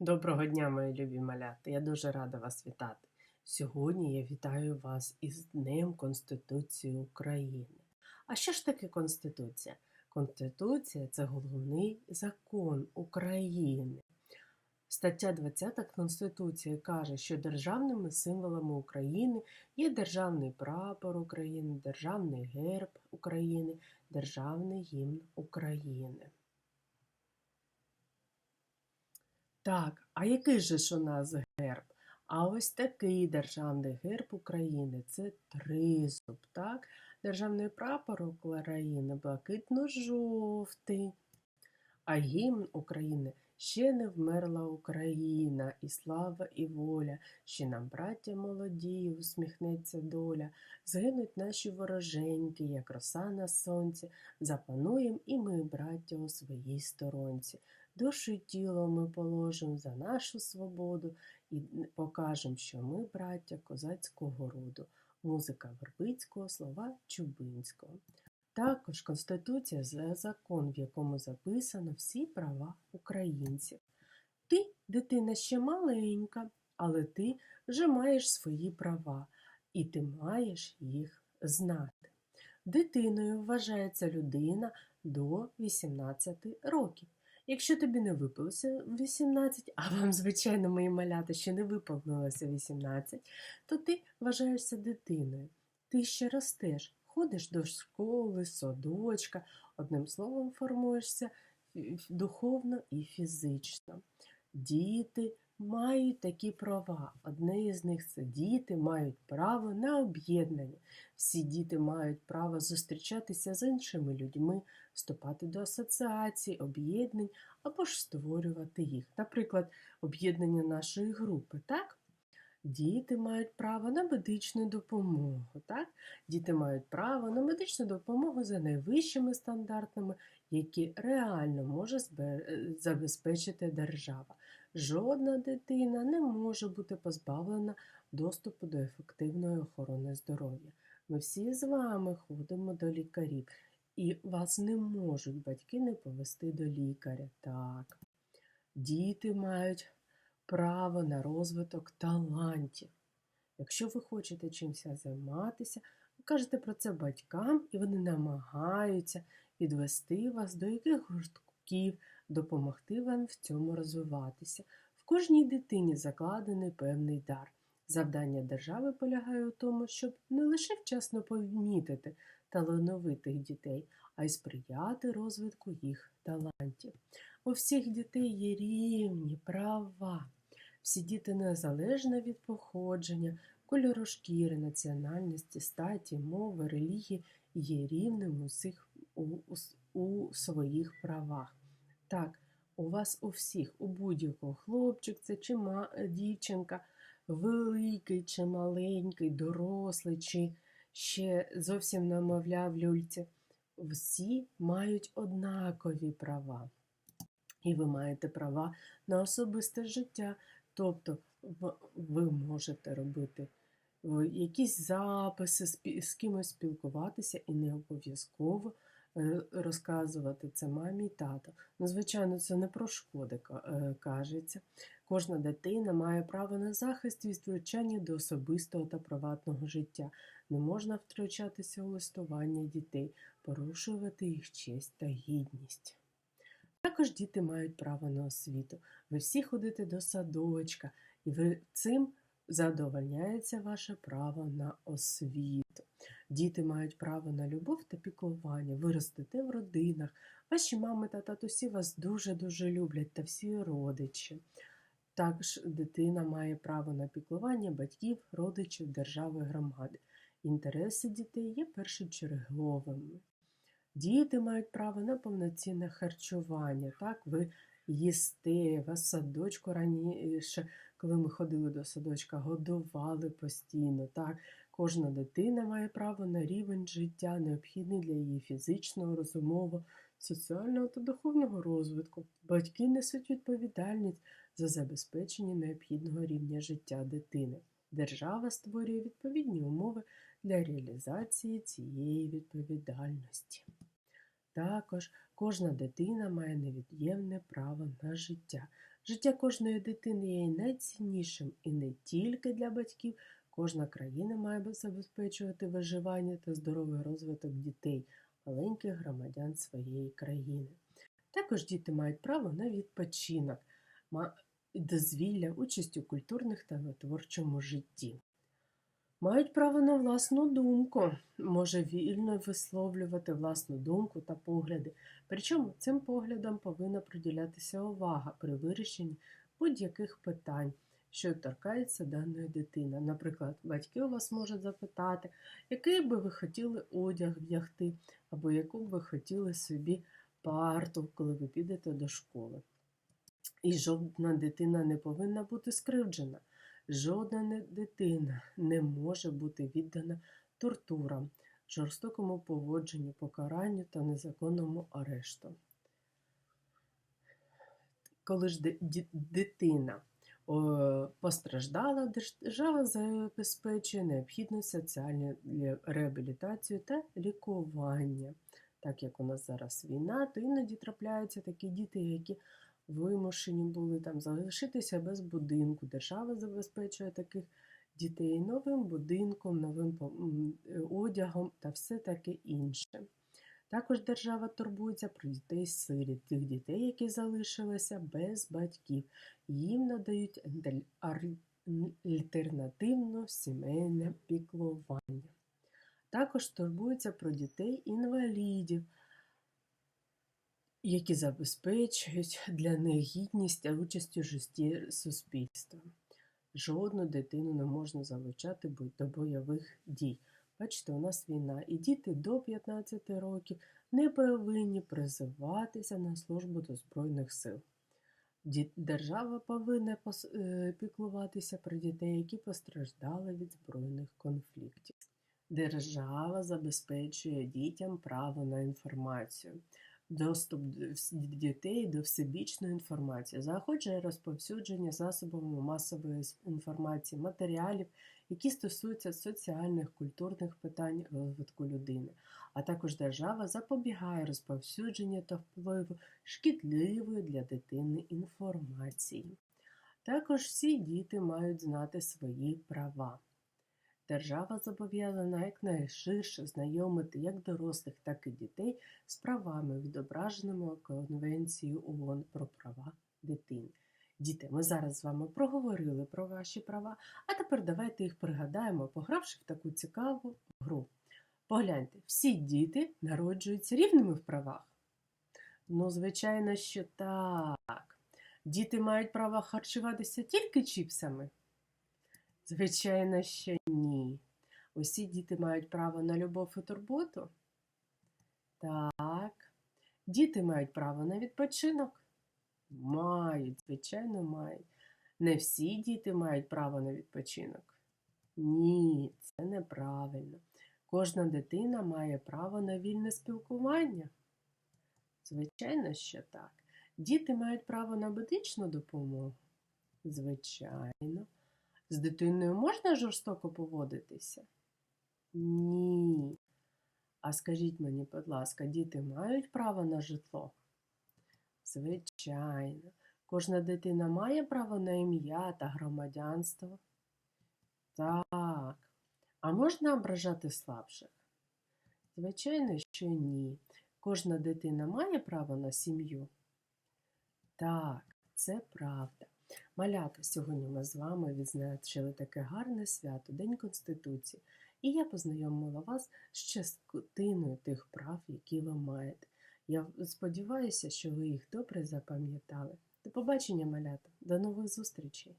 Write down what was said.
Доброго дня, мої любі малята! Я дуже рада вас вітати. Сьогодні я вітаю вас із Днем Конституції України. А що ж таке Конституція? Конституція це головний закон України. Стаття 20 Конституції каже, що державними символами України є державний прапор України, державний герб України, державний гімн України. Так, а який же ж у нас герб? А ось такий державний герб України це тризуб, так? Державний прапор України блакитно-жовтий. А гімн України ще не вмерла Україна, і слава, і воля, ще нам, браття молоді, усміхнеться доля, згинуть наші вороженьки, як роса на сонці, запануєм і ми, браття, у своїй сторонці. Душу й тіло ми положимо за нашу свободу і покажемо, що ми, браття козацького роду, музика Вербицького, слова Чубинського. Також Конституція це закон, в якому записано всі права українців. Ти, дитина, ще маленька, але ти вже маєш свої права, і ти маєш їх знати. Дитиною вважається людина до 18 років. Якщо тобі не виповнилося 18, а вам, звичайно, мої малята ще не виповнилося 18, то ти вважаєшся дитиною. Ти ще ростеш, ходиш до школи, садочка, одним словом, формуєшся духовно і фізично. Діти мають такі права. Одне із них це діти мають право на об'єднання. Всі діти мають право зустрічатися з іншими людьми, вступати до асоціацій, об'єднань або ж створювати їх. Наприклад, об'єднання нашої групи. так? Діти мають право на медичну допомогу. Так? Діти мають право на медичну допомогу за найвищими стандартами, які реально може забезпечити держава. Жодна дитина не може бути позбавлена доступу до ефективної охорони здоров'я. Ми всі з вами ходимо до лікарів, і вас не можуть батьки не повести до лікаря. Так. Діти мають право на розвиток талантів. Якщо ви хочете чимось займатися, ви кажете про це батькам, і вони намагаються відвести вас до яких гуртків, допомогти вам в цьому розвиватися. В кожній дитині закладений певний дар. Завдання держави полягає у тому, щоб не лише вчасно помітити талановитих дітей, а й сприяти розвитку їх талантів. У всіх дітей є рівні права. Всі діти незалежно від походження, кольору шкіри, національності, статі, мови, релігії є рівним усіх у, у, своїх правах. Так, у вас у всіх, у будь-якого хлопчик це чи ма, дівчинка, великий чи маленький, дорослий, чи ще зовсім намовляв люльці. Всі мають однакові права. І ви маєте права на особисте життя. Тобто ви можете робити якісь записи, з кимось спілкуватися і не обов'язково Е, розказувати це мамі і тато. Ну, звичайно, це не про шкоди е, кажеться. Кожна дитина має право на захист і втручання до особистого та приватного життя. Не можна втручатися у листування дітей, порушувати їх честь та гідність. Також діти мають право на освіту. Ви всі ходите до садочка, і ви цим задовольняється ваше право на освіту. Діти мають право на любов та піклування, ви в родинах. Ваші мами та татусі вас дуже-дуже люблять та всі родичі. Також дитина має право на піклування батьків, родичів, держави, громади. Інтереси дітей є першочерговими. Діти мають право на повноцінне харчування. Так, ви їсти, вас садочку раніше, коли ми ходили до садочка, годували постійно. так. Кожна дитина має право на рівень життя, необхідний для її фізичного, розумового, соціального та духовного розвитку. Батьки несуть відповідальність за забезпечення необхідного рівня життя дитини. Держава створює відповідні умови для реалізації цієї відповідальності. Також кожна дитина має невід'ємне право на життя. Життя кожної дитини є найціннішим і не тільки для батьків. Кожна країна має забезпечувати виживання та здоровий розвиток дітей, маленьких громадян своєї країни. Також діти мають право на відпочинок, дозвілля, участь у культурних та творчому житті. Мають право на власну думку, може вільно висловлювати власну думку та погляди. Причому цим поглядам повинна приділятися увага при вирішенні будь-яких питань, що торкаються даної дитини. Наприклад, батьки у вас можуть запитати, який би ви хотіли одяг вдягти, або яку б ви хотіли собі парту, коли ви підете до школи. І жодна дитина не повинна бути скривджена. Жодна дитина не може бути віддана тортурам, жорстокому поводженню, покаранню та незаконному арешту. Коли ж дитина постраждала, держава забезпечує необхідну соціальну реабілітацію та лікування. Так як у нас зараз війна, то іноді трапляються такі діти, які вимушені були там залишитися без будинку. Держава забезпечує таких дітей новим будинком, новим е, одягом та все таке інше. Також держава турбується про дітей сиріт, тих дітей, які залишилися без батьків. Їм надають альтер- альтернативно сімейне піклування. Також турбуються про дітей-інвалідів, які забезпечують для них гідність та участь у житті суспільства. Жодну дитину не можна залучати до бойових дій. Бачите, у нас війна, і діти до 15 років не повинні призиватися на службу до Збройних сил. Держава повинна е, піклуватися про дітей, які постраждали від збройних конфліктів. Держава забезпечує дітям право на інформацію, доступ дітей до всебічної інформації, заохочує розповсюдження засобами масової інформації, матеріалів, які стосуються соціальних, культурних питань розвитку людини. А також держава запобігає розповсюдженню та впливу шкідливої для дитини інформації. Також всі діти мають знати свої права. Держава зобов'язана якнайширше знайомити як дорослих, так і дітей з правами, відображеними Конвенцією ООН про права дитини. Діти, ми зараз з вами проговорили про ваші права, а тепер давайте їх пригадаємо, погравши в таку цікаву гру. Погляньте, всі діти народжуються рівними в правах. Ну, звичайно, що так. Діти мають право харчуватися тільки чіпсами. Звичайно, що ні. Усі діти мають право на любов і турботу. Так. Діти мають право на відпочинок. Мають, звичайно, мають. Не всі діти мають право на відпочинок. Ні, це неправильно. Кожна дитина має право на вільне спілкування. Звичайно, що так. Діти мають право на медичну допомогу. Звичайно. З дитиною можна жорстоко поводитися? Ні. А скажіть мені, будь ласка, діти мають право на житло? Звичайно. Кожна дитина має право на ім'я та громадянство? Так. А можна ображати слабших? Звичайно, що ні. Кожна дитина має право на сім'ю? Так, це правда. Малята, сьогодні ми з вами відзначили таке гарне свято, День Конституції, і я познайомила вас з частиною тих прав, які ви маєте. Я сподіваюся, що ви їх добре запам'ятали. До побачення, малята, до нових зустрічей!